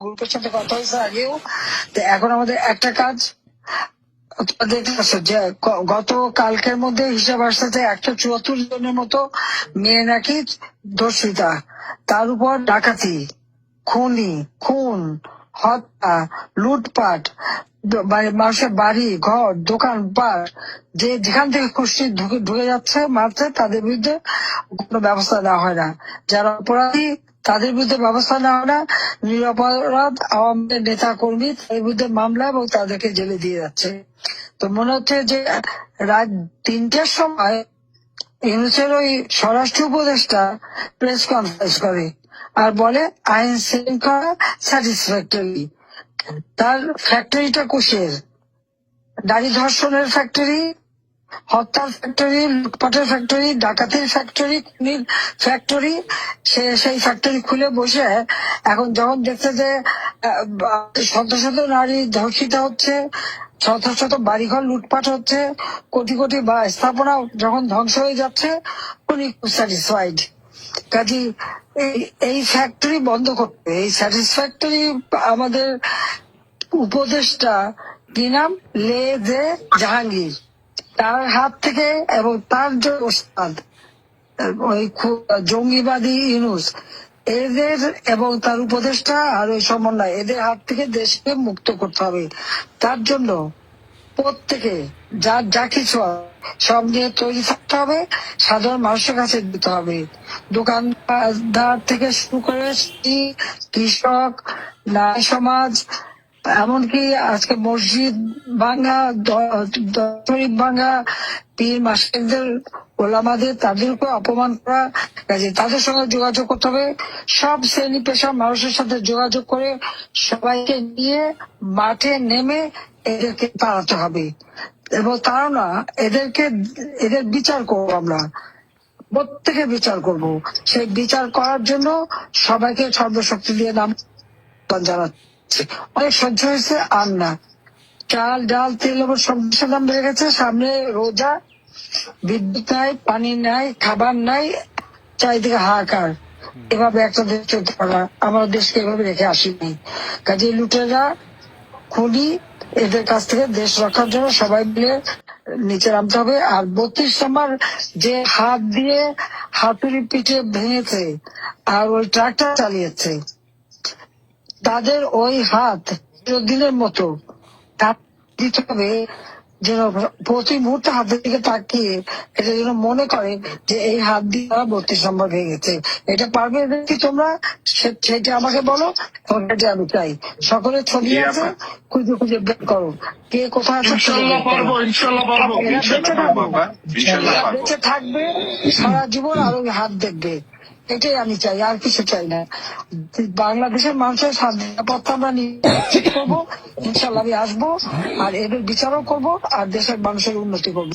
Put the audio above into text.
গ্রুপের সাথে কথা হয়েছে আগেও? এখন আমাদের একটা কাজ যে গত কালকের মধ্যে হিসাব আসছে যে একশো চুয়াত্তর জনের মতো মেয়ে নাকি ধর্ষিতা তার উপর ডাকাতি, খুনি, খুন, হত্যা, লুটপাট মানে মানুষের বাড়ি, ঘর, দোকান পাট যে যেখান থেকে খুশি ঢুকে ঢুকে যাচ্ছে, মারছে, তাদের বিরুদ্ধে কোনো ব্যবস্থা নেওয়া হয় না। যারা অপরাধী তাদের বিরুদ্ধে ব্যবস্থা নেওয়া না, নিরপরাধ আওয়ামী নেতা কর্মী তাদের বিরুদ্ধে মামলা এবং তাদেরকে জেলে দিয়ে যাচ্ছে। তো মনে হচ্ছে যে রাত তিনটের সময় ইউনুসের ওই স্বরাষ্ট্র উপদেষ্টা প্রেস কনফারেন্স করে আর বলে, আইন শৃঙ্খলা স্যাটিসফ্যাক্টরি তার ফ্যাক্টরিটা কুশের নারী ধর্ষণের ফ্যাক্টরি হত্যার ফ্যাক্টরি লুটপাটের ফ্যাক্টরি ডাকাতির ফ্যাক্টরি খুনির ফ্যাক্টরি সে সেই ফ্যাক্টরি খুলে বসে এখন যখন দেখছে যে শত শত নারী ধর্ষিত হচ্ছে, শত শত বাড়িঘর লুটপাট হচ্ছে, কোটি কোটি বা স্থাপনা যখন ধ্বংস হয়ে যাচ্ছে উনি স্যাটিসফাইড কাজী এই এই ফ্যাক্টরি বন্ধ করতে, এই স্যাটিসফ্যাক্টরি আমাদের উপদেশটা কি নাম? লে দে জাহাঙ্গীর। তার হাত থেকে এবং তার যে ওস্তাদ ওই জঙ্গিবাদী ইনুস এদের এবং তার উপদেষ্টা আর ওই সমন্বয়, এদের হাত থেকে দেশকে মুক্ত করতে হবে। তার জন্য প্রত্যেকে যার যা কিছু সব নিয়ে তৈরি থাকতে হবে, সাধারণ মানুষের কাছে দিতে হবে। দোকানদার থেকে শুরু করে কৃষক, নারী সমাজ, এমনকি আজকে মসজিদ ভাঙ্গা দ- দ- শরীফ ভাঙ্গা পীর মাসিকদের ওলামাদের তাদেরকে অপমান করা, কাজে তাদের সঙ্গে যোগাযোগ করতে হবে। সব শ্রেণি পেশার মানুষের সাথে যোগাযোগ করে সবাইকে নিয়ে মাঠে নেমে এদেরকে তাড়াতে হবে। এবং তারা না, এদেরকে, এদের বিচার করব আমরা। প্রত্যেকে বিচার করব। সেই বিচার করার জন্য সবাইকে সর্বশক্তি দিয়ে নাম জানাচ্ছি। অনেক সহ্য হয়েছে, আর না। চাল, ডাল, তেল ওপর সব দাম বেড়ে গেছে। সামনে রোজা, বিদ্যুৎ নাই, পানি নাই, খাবার নাই, চারিদিকে হাহাকার। এভাবে একটা দেশ চলতে পারে। আমার দেশকে এভাবে রেখে আসিনি কাজে লুটেরা, খুনি, এদের কাছ থেকে দেশ রক্ষার জন্য সবাই মিলে নিচে নামতে হবে। আর বত্রিশ নম্বর, যে হাত দিয়ে হাতুড়ি পিঠে ভেঙেছে আর ওই ট্রাক্টর চালিয়েছে, তাদের ওই হাত চিরদিনের মতো তাপ দিতে যেন প্রতি মুহূর্তে হাতের দিকে তাকিয়ে এটা যেন মনে করে যে এই হাত দিয়ে তারা বত্রিশ নম্বর ভেঙেছে এটা পারবে কি তোমরা? সেটা আমাকে বলো আমি চাই। সকলের ছবি আছে খুঁজে খুঁজে বের করো। কে কোথায় আছে বেঁচে থাকবে। সারা জীবন আর ওই হাত দেখবে। এটাই আমি চাই আর কিছু চাই না। বাংলাদেশের মানুষের স্বাধীন নিরাপত্তা আমরা নিশ্চিত করব ইনশাল্লাহ আমি আসব আর এদের বিচারও করব আর দেশের মানুষের উন্নতি করব।